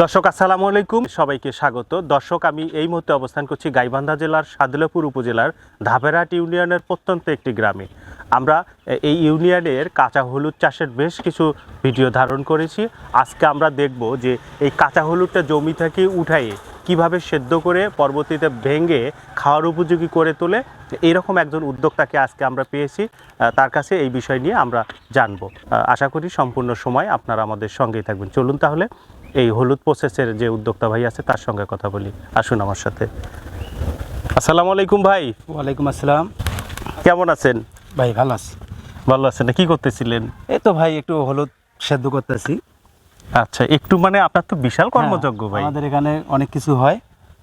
দর্শক, আসসালামু আলাইকুম। সবাইকে স্বাগত। দর্শক, আমি এই মুহূর্তে অবস্থান করছি গাইবান্ধা জেলার সাদুলাপুর উপজেলার ধাপেরহাট ইউনিয়নের প্রত্যন্ত একটি গ্রামে। আমরা এই ইউনিয়নের কাঁচা হলুদ চাষের বেশ কিছু ভিডিও ধারণ করেছি। আজকে আমরা দেখব যে এই কাঁচা হলুদটা জমি থেকে উঠাইয়ে কীভাবে সেদ্ধ করে পরবর্তীতে ভেঙে খাওয়ার উপযোগী করে তোলে এইরকম একজন উদ্যোক্তাকে আজকে আমরা পেয়েছি। তার কাছে এই বিষয় নিয়ে আমরা জানব। আশা করি সম্পূর্ণ সময় আপনারা আমাদের সঙ্গেই থাকবেন। চলুন তাহলে এই হলুদ প্রসেসের যে উদ্যোক্তা ভাই আছে তার সঙ্গে কথা বলি। আসুন আমার সাথে। আসসালামু আলাইকুম ভাই। ওয়ালাইকুম আসসালাম। কেমন আছেন? ভাই ভালো আছি। ভালো আছেন। কি করতেছিলেন? এই তো ভাই একটু হলুদ সেদ্ধ করতেছি। আচ্ছা একটু মানে আপনার তো বিশাল কর্মযজ্ঞ হ্যাঁ, ভাই। আমাদের এখানে অনেক কিছু হয়।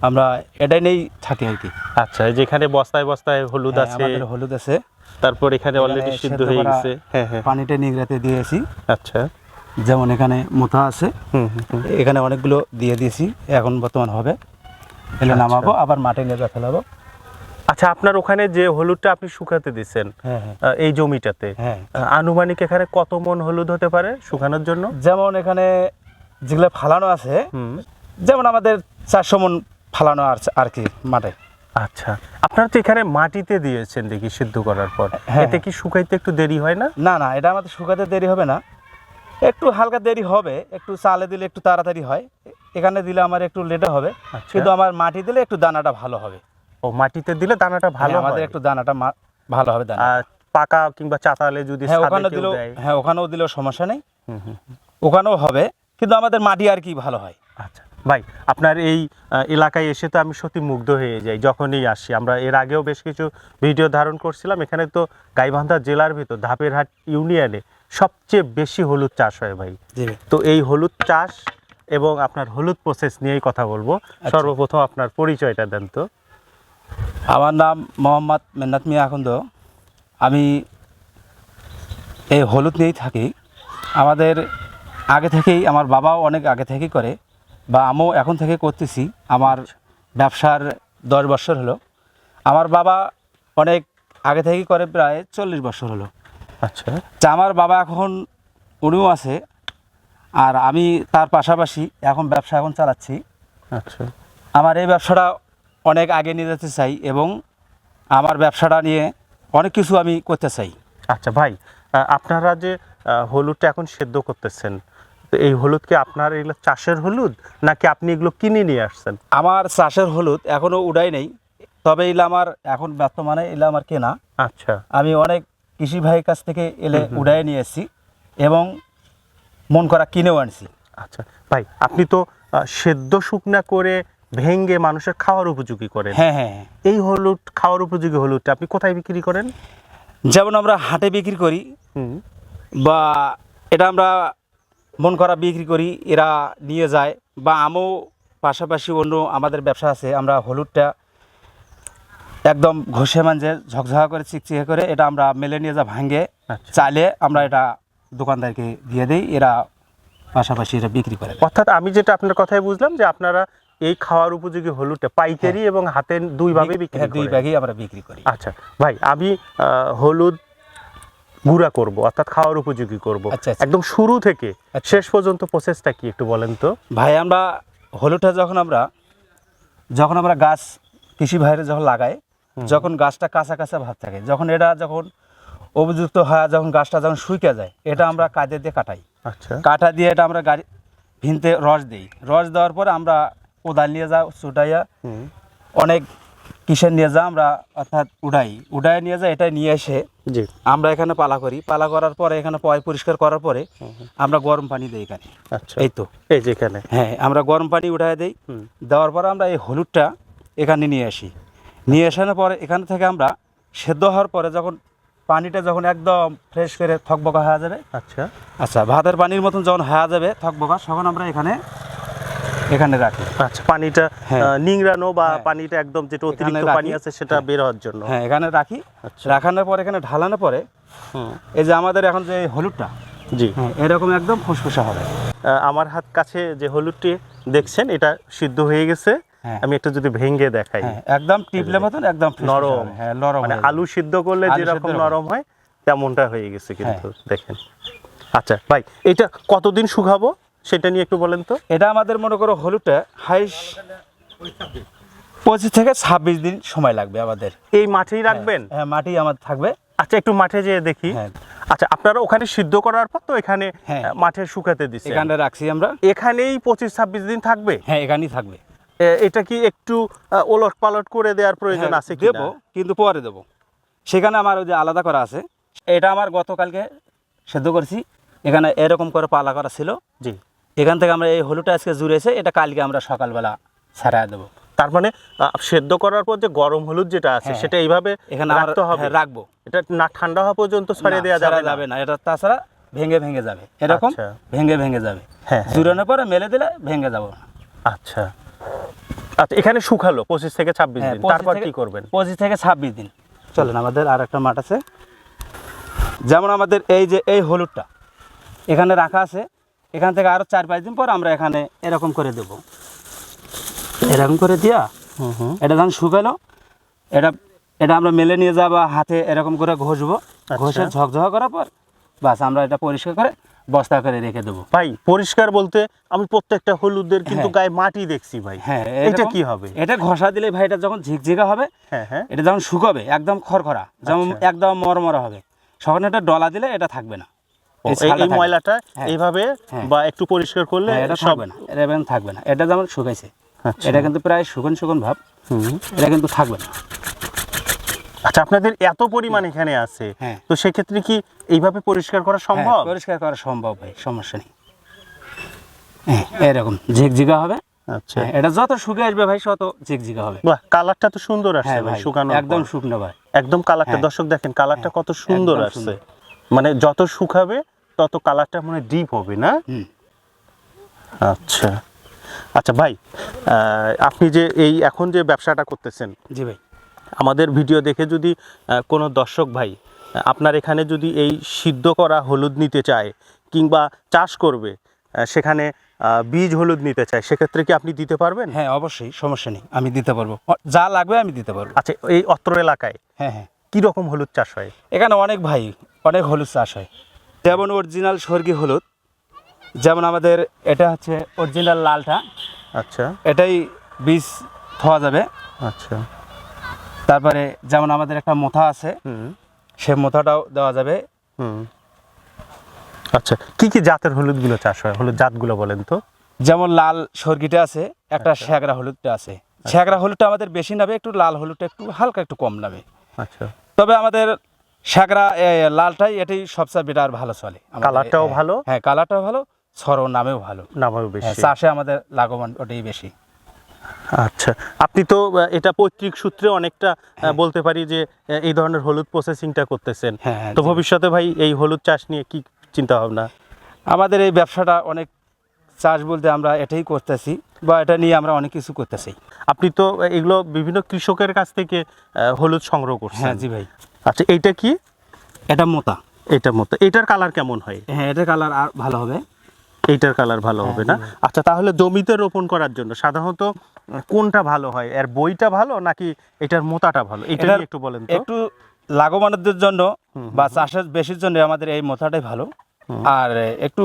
আমরা এটাই নেই থাকি আর কি। আচ্ছা যেখানে বস্তায় বস্তায় হলুদ হ্যাঁ, আছে। আমাদের হলুদ আছে। তারপর এখানে অলরেডি সিদ্ধ হয়ে গেছে। হ্যাঁ হ্যাঁ। পানিটা নিগড়াতে দিয়েছি আচ্ছা। যেমন এখানে মোথা আছে। এখানে অনেকগুলো দিয়ে দিয়েছি এখন বর্তমান হবে। এলে আচ্ছা। নামাবো আবার মাঠে নিয়ে ফেলাবো আচ্ছা আপনার ওখানে যে হলুদটা আপনি শুকাতে দিচ্ছেন হ্যাঁ হ্যাঁ। এই জমিটাতে হ্যাঁ। আনুমানিক এখানে কত মন হলুদ হতে পারে শুকানোর জন্য? যেমন এখানে যেগুলো ফালানো আছে যেমন আমাদের চারশো মন ফালানো আর আর কি মাঠে। আচ্ছা আপনারা তো এখানে মাটিতে দিয়েছেন দেখি সিদ্ধ করার পর। এতে কি শুকাইতে একটু দেরি হয় না? না না এটা আমাদের শুকাতে দেরি হবে না। একটু হালকা দেরি হবে একটু চালে দিলে একটু তাড়াতাড়ি হয়। এখানে দিলে আমার একটু লেটে হবে আচ্ছা। কিন্তু আমার মাটি দিলে একটু দানাটা ভালো হবে। ও মাটিতে দিলে দানাটা ভালো হ্যাঁ, আমাদের একটু দানাটা ভালো হবে দানা। পাকা কিংবা চাতালে যদি হ্যাঁ ওখানে দিলেও হ্যাঁ ওখানেও দিলেও সমস্যা নেই। হুম, হুম, হুম। ওখানেও হবে কিন্তু আমাদের মাটি আর কি ভালো হয়। আচ্ছা। ভাই আপনার এই এলাকায় এসে তো আমি সত্যি মুগ্ধ হয়ে যাই যখনই আসি। আমরা এর আগেও বেশ কিছু ভিডিও ধারণ করছিলাম। এখানে তো গাইবান্ধা জেলার ভিতর ধাপেরহাট ইউনিয়নে সবচেয়ে বেশি হলুদ চাষ হয় ভাই। জি তো এই হলুদ চাষ এবং আপনার হলুদ প্রসেস নিয়েই কথা বলব। সর্বপ্রথম আপনার পরিচয়টা দেন তো। আমার নাম মোহাম্মদ মেন্নাত মিয়া আখন্দ আমি এই হলুদ নিয়েই থাকি। আমাদের আগে থেকেই আমার বাবাও অনেক আগে থেকেই করে বা আমিও এখন থেকে করতেছি। আমার ব্যবসার দশ বছর হলো। আমার বাবা অনেক আগে থেকেই করে প্রায় চল্লিশ বছর হলো। আচ্ছা। তা আমার বাবা এখন উনিও আছে আর আমি তার পাশাপাশি এখন ব্যবসা এখন চালাচ্ছি। আচ্ছা। আমার এই ব্যবসাটা অনেক আগে নিয়ে যেতে চাই এবং আমার ব্যবসাটা নিয়ে অনেক কিছু আমি করতে চাই। আচ্ছা ভাই আপনারা যে হলুদটা এখন সেদ্ধ করতেছেন তো এই হলুদ কি আপনার এগুলো চাষের হলুদ নাকি আপনি এগুলো কিনে নিয়ে আসছেন? আমার চাষের হলুদ এখনও উড়াই নেই তবে এগুলো আমার এখন বর্তমানে এগুলো আমার কেনা। আচ্ছা। আমি অনেক কৃষি ভাইয়ের কাছ থেকে এলে উড়াই নিয়ে এসেছি এবং মন করা কিনেও আনছি। আচ্ছা ভাই আপনি তো সেদ্ধ শুকনা করে ভেঙ্গে মানুষের খাওয়ার উপযোগী করেন। হ্যাঁ হ্যাঁ হ্যাঁ। এই হলুদ খাওয়ার উপযোগী হলুদটা আপনি কোথায় বিক্রি করেন? যেমন আমরা হাটে বিক্রি করি বা এটা আমরা মন করা বিক্রি করি এরা নিয়ে যায় বা আমিও পাশাপাশি অন্য আমাদের ব্যবসা আছে আমরা হলুদটা একদম ঘষে মাঞ্জে ঝকঝকা করে চিকচিকে করে এটা আমরা মেলে নিয়ে যা ভাঙে চালে আমরা এটা দোকানদারকে দিয়ে দিই এরা পাশাপাশি এটা বিক্রি করে। অর্থাৎ আমি যেটা আপনার কথাই বুঝলাম যে আপনারা এই খাওয়ার উপযোগী হলুদটা পাইকারি এবং হাতে দুই ভাবে বিক্রি হ্যাঁ, দুই ভাগেই আমরা বিক্রি করি। আচ্ছা ভাই আমি হলুদ গুঁড়া করব অর্থাৎ খাওয়ার উপযোগী করব। আচ্ছা, আচ্ছা। একদম শুরু থেকে আচ্ছা। শেষ পর্যন্ত প্রসেসটা কি একটু বলেন তো? ভাই আমরা হলুদটা যখন আমরা যখন আমরা গাছ কৃষি ভাইরে যখন লাগাই যখন গাছটা কাঁচা কাঁচা ভাব থাকে যখন এটা যখন উপযুক্ত হয় যখন গাছটা যখন শুকিয়ে যায় এটা আমরা কাঁদে দিয়ে কাটাই। আচ্ছা। কাটা দিয়ে এটা আমরা গাড়ি ভিনতে রস দিই। রস দেওয়ার পরে আমরা কোদাল নিয়ে যাও ছুটাইয়া হুম। অনেক কিসের নিয়ে যা আমরা অর্থাৎ উড়াই। উড়াই নিয়ে যাই এটা নিয়ে এসে আমরা এখানে পালা করি। পালা করার পরে এখানে পয় পরিষ্কার করার পরে আমরা গরম পানি দিই এখানে। আচ্ছা। এই তো। এই যেখানে হ্যাঁ আমরা গরম পানি উঠাই দিই। দেওয়ার পরে আমরা এই হলুদটা এখানে নিয়ে আসি। নিয়ে আসানোর পরে এখান থেকে আমরা সেদ্ধ হওয়ার পরে যখন পানিটা যখন একদম ফ্রেশ করে থকবকা হয়ে যাবে আচ্ছা। আচ্ছা ভাতের পানির মতন যখন হয়ে যাবে থকবকা তখন আমরা এখানে এখানে রাখি। আচ্ছা পানিটা হ্যাঁ। নিংড়ানো বা হ্যাঁ। পানিটা একদম যেটা অতিরিক্ত পানি আছে সেটা বের হওয়ার জন্য। হ্যাঁ এখানে রাখি। আচ্ছা। রাখানোর পরে এখানে ঢালানোর পরে এই যে আমাদের এখন যে হলুদটা জি। হ্যাঁ এরকম একদম ফুসফুসা হবে। আমার হাত কাছে যে হলুদটি দেখছেন এটা সিদ্ধ হয়ে গেছে। হ্যাঁ। আমি একটু যদি ভেঙে দেখাই। হ্যাঁ একদম টিপলে মতন একদম নরম। হ্যাঁ নরম মানে আলু সিদ্ধ করলে যেরকম নরম হয় তেমনটা হয়ে গেছে কিন্তু হ্যাঁ। দেখেন। আচ্ছা ভাই এটা কতদিন শুকাবো? সেটা নিয়ে একটু বলেন তো। এটা আমাদের মনে করো হলুদটা হাইস পঁচিশ থেকে ছাব্বিশ দিন সময় লাগবে আমাদের। এই মাঠেই রাখবেন? হ্যাঁ মাটি আমার থাকবে। আচ্ছা একটু মাঠে যেয়ে দেখি। হ্যাঁ। আচ্ছা আপনারা ওখানে সিদ্ধ করার পর তো এখানে হ্যাঁ। মাঠে শুকাতে দিচ্ছি এখানে রাখছি আমরা। এখানেই পঁচিশ ছাব্বিশ দিন থাকবে? হ্যাঁ এখানেই থাকবে। এটা কি একটু ওলট পালট করে দেওয়ার প্রয়োজন হ্যাঁ, আছে কি দেবো কিন্তু পরে দেবো। সেখানে আমার ওই যে আলাদা করা আছে। এটা আমার গতকালকে সেদ্ধ করছি। এখানে এরকম করে পালা করা ছিল। জি। এখান থেকে আমরা এই হলুদটা আজকে জুড়েছে এটা কালকে আমরা সকালবেলা ছাড়া দেবো। তার মানে সেদ্ধ করার পর যে গরম হলুদ যেটা আছে হ্যাঁ। সেটা এইভাবে এখানে রাখতে হবে? হ্যাঁ, রাখব। এটা না ঠান্ডা হওয়া পর্যন্ত ছড়িয়ে না, দেওয়া যাবে যাবে না। এটা তাছাড়া ভেঙে ভেঙে যাবে। এরকম আচ্ছা। ভেঙে ভেঙে যাবে। হ্যাঁ। জুড়ানোর পরে মেলে দিলে ভেঙে যাব আচ্ছা। আচ্ছা এখানে শুকালো পঁচিশ থেকে ছাব্বিশ হ্যাঁ, দিন। তারপর কি করবেন? পঁচিশ থেকে ছাব্বিশ দিন। চলেন আমাদের আর একটা মাঠ আছে। যেমন আমাদের এই যে এই হলুদটা এখানে রাখা আছে। এখান থেকে আরও চার পাঁচ দিন পর আমরা এখানে এরকম করে দেব। এরকম করে দিয়া হুম হুম। এটা যখন শুকালো এটা এটা আমরা মেলে নিয়ে যাব হাতে এরকম করে ঘষবো। ঘষে ঝকঝক করার পর বাস আমরা এটা পরিষ্কার করে বস্তা করে রেখে দেবো ভাই পরিষ্কার বলতে আমি প্রত্যেকটা হলুদের কিন্তু হ্যাঁ। গায়ে মাটি দেখছি ভাই হ্যাঁ এটা কি হবে এটা ঘষা দিলে ভাই এটা যখন ঝিকঝিকা হবে হ্যাঁ হ্যাঁ এটা যখন শুকাবে একদম খড়খড়া যেমন আচ্ছা। একদম মরমরা হবে তখন এটা ডলা দিলে এটা থাকবে না এই। ময়লাটা হ্যাঁ। এইভাবে হ্যাঁ। বা একটু পরিষ্কার করলে এটা সব না এটা থাকবে না এটা যেমন শুকাইছে আচ্ছা। এটা কিন্তু প্রায় শুকন শুকন ভাব এটা কিন্তু থাকবে না আচ্ছা আপনাদের এত পরিমাণ এখানে আছে। হ্যাঁ। তো সেক্ষেত্রে কি এইভাবে পরিষ্কার করা সম্ভব? হ্যাঁ, পরিষ্কার করা সম্ভব ভাই সমস্যা নেই। হ্যাঁ, এরকম ঝিকঝিকা হবে। আচ্ছা। এটা যত শুকে আসবে ভাই তত ঝিকঝিকা হবে। বাহ কালারটা তো সুন্দর আসছে ভাই শুকানো একদম শুকনো ভাই। একদম কালারটা। দর্শক দেখেন কালারটা কত সুন্দর আসছে। মানে যত শুকাবে তত কালারটা মানে ডিপ হবে না? আচ্ছা। আচ্ছা ভাই আহ, আপনি যে এই এখন যে ব্যবসাটা করতেছেন জি ভাই। আমাদের ভিডিও দেখে যদি কোনো দর্শক ভাই আপনার এখানে যদি এই সিদ্ধ করা হলুদ নিতে চায় কিংবা চাষ করবে সেখানে বীজ হলুদ নিতে চায় সেক্ষেত্রে কি আপনি দিতে পারবেন? হ্যাঁ অবশ্যই সমস্যা নেই আমি দিতে পারব। যা লাগবে আমি দিতে পারব। আচ্ছা এই অত্র এলাকায় হ্যাঁ হ্যাঁ। কীরকম হলুদ চাষ হয়? এখানে অনেক ভাই অনেক হলুদ চাষ হয়। যেমন অরিজিনাল স্বর্গী হলুদ যেমন আমাদের এটা হচ্ছে অরিজিনাল লালটা। আচ্ছা। এটাই বীজ থওয়া যাবে। আচ্ছা। তারপরে যেমন আমাদের একটা মোথা আছে সে মোথাটাও দেওয়া যাবে। আচ্ছা কি কি জাতের হলুদগুলো চাষ হয়? হলুদ জাতগুলো বলেন তো। যেমন লাল সর্গিটা আছে একটা শ্যাগরা হলুদটা আছে। শ্যাগরা হলুদটা আমাদের বেশি নাবে একটু লাল হলুদটা একটু হালকা একটু কম নাবে। আচ্ছা। তবে আমাদের শ্যাগরা লালটাই এটাই সবচেয়ে বেটার ভালো চলে। কালারটাও হ্যাঁ, ভালো? হ্যাঁ কালারটাও ভালো সরো নামেও ভালো। নামও হ্যাঁ, বেশি চাষে আমাদের লাভবান ওটাই বেশি। আচ্ছা আপনি তো এটা পৈতৃক সূত্রে অনেকটা বলতে পারি যে এই ধরনের হলুদ প্রসেসিংটা করতেছেন। হ্যাঁ, হ্যাঁ, তো ভবিষ্যতে ভাই এই হলুদ চাষ নিয়ে কি চিন্তা ভাবনা? আমাদের এই ব্যবসাটা অনেক চাষ বলতে আমরা এটাই করতেছি বা এটা নিয়ে আমরা অনেক কিছু করতেছি। আপনি তো এগুলো বিভিন্ন কৃষকের কাছ থেকে হলুদ সংগ্রহ করছেন। হ্যাঁ জি ভাই। আচ্ছা এইটা কি? এটা মোতা এটা মতো এটার কালার কেমন হয়? হ্যাঁ এটার কালার আর ভালো হবে। এইটার কালার ভালো হবে না। আচ্ছা তাহলে জমিতে রোপণ করার জন্য সাধারণত কোনটা ভালো হয়? এর বইটা ভালো নাকি এটার মোতাটা ভালো? এটা একটু বলেন একটু লাভবানদের জন্য বা চাষের বেশির জন্য আমাদের এই মোথাটাই ভালো। আর একটু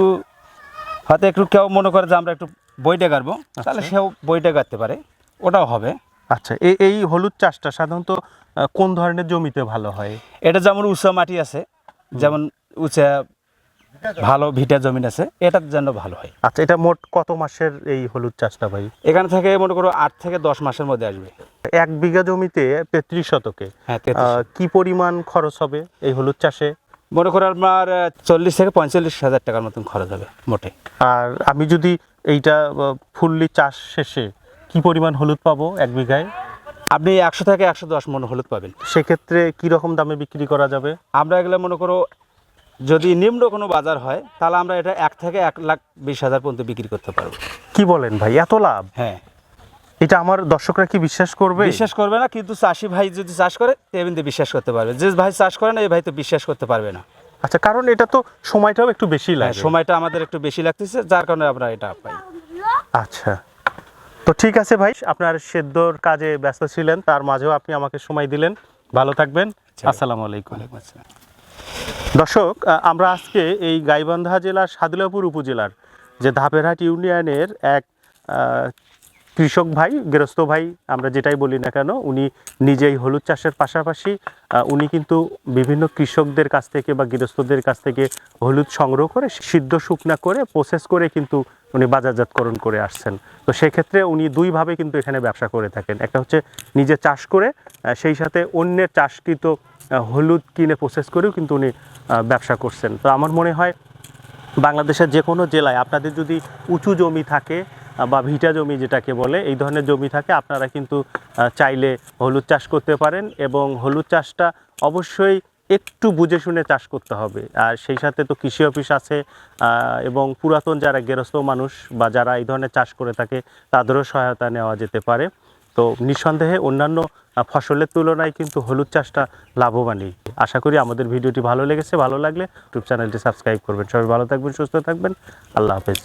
হয়তো একটু কেউ মনে করে যে আমরা একটু বইটা গাড়বো তাহলে সেও বইটা গাড়তে পারে। ওটাও হবে। আচ্ছা এই এই হলুদ চাষটা সাধারণত কোন ধরনের জমিতে ভালো হয়? এটা যেমন উঁচা মাটি আছে যেমন উঁচা ভালো ভিটা জমিন আছে এটার জন্য ভালো হয়। আচ্ছা এটা মোট কত মাসের এই হলুদ চাষটা ভাই? এখান থেকে মনে করো আট থেকে দশ মাসের মধ্যে আসবে। এক বিঘা জমিতে তেত্রিশ শতকে হ্যাঁ কি পরিমাণ খরচ হবে এই হলুদ চাষে? মনে করো আপনার চল্লিশ থেকে পঁয়তাল্লিশ হাজার টাকার মতন খরচ হবে মোটে। আর আমি যদি এইটা ফুললি চাষ শেষে কি পরিমাণ হলুদ পাবো এক বিঘায়? আপনি একশো থেকে একশো দশ মন হলুদ পাবেন। সেক্ষেত্রে কি রকম দামে বিক্রি করা যাবে? আমরা এগুলো মনে করো যদি নিম্ন কোনো বাজার হয় তাহলে আমরা এটা এক থেকে এক লাখ বিশ হাজার পর্যন্ত বিক্রি করতে পারব। কি বলেন ভাই? এত লাভ? হ্যাঁ। এটা আমার দর্শকরা কি বিশ্বাস করবে? বিশ্বাস করবে না কিন্তু চাষি ভাই যদি চাষ করে তেমনি বিশ্বাস করতে পারবে। যে ভাই চাষ করে না এই ভাই তো বিশ্বাস করতে পারবে না। আচ্ছা কারণ এটা তো সময়টাও একটু বেশি হ্যাঁ, লাগে। সময়টা আমাদের একটু বেশি লাগতেছে যার কারণে আমরা এটা পাই। আচ্ছা। তো ঠিক আছে ভাই আপনার সেদ্ধর কাজে ব্যস্ত ছিলেন তার মাঝেও আপনি আমাকে সময় দিলেন। ভালো থাকবেন। আচ্ছা। আসসালামু আলাইকুম। আসসালাম। দর্শক আমরা আজকে এই গাইবান্ধা জেলার সাদুলাপুর উপজেলার যে ধাপেরহাট ইউনিয়নের এক কৃষক ভাই, গৃহস্থ ভাই, আমরা যেটাই বলি না কেন, উনি নিজেই হলুদ চাষের পাশাপাশি উনি কিন্তু বিভিন্ন কৃষকদের কাছ থেকে বা গৃহস্থদের কাছ থেকে হলুদ সংগ্রহ করে, সিদ্ধ শুকনা করে প্রসেস করে কিন্তু উনি বাজারজাতকরণ করে আসছেন। তো সেক্ষেত্রে উনি দুইভাবে কিন্তু এখানে ব্যবসা করে থাকেন। একটা হচ্ছে নিজে চাষ করে সেই সাথে অন্যের চাষকৃত হলুদ কিনে প্রসেস করেও কিন্তু উনি ব্যবসা করছেন। তো আমার মনে হয় বাংলাদেশের যে কোনো জেলায় আপনাদের যদি উঁচু জমি থাকে বা ভিটা জমি যেটাকে বলে, এই ধরনের জমি থাকে, আপনারা কিন্তু চাইলে হলুদ চাষ করতে পারেন এবং হলুদ চাষটা অবশ্যই একটু বুঝে শুনে চাষ করতে হবে। আর সেই সাথে তো কৃষি অফিস আছে এবং পুরাতন যারা গেরস্থ মানুষ বা যারা এই ধরনের চাষ করে থাকে, তাদেরও সহায়তা নেওয়া যেতে পারে। তো নিঃসন্দেহে অন্যান্য ফসলের তুলনায় কিন্তু হলুদ চাষটা লাভবানই। আশা করি আমাদের ভিডিওটি ভালো লেগেছে, ভালো লাগলে ইউটিউব চ্যানেলটি সাবস্ক্রাইব করবেন। সবাই ভালো থাকবেন, সুস্থ থাকবেন। আল্লাহ হাফেজ।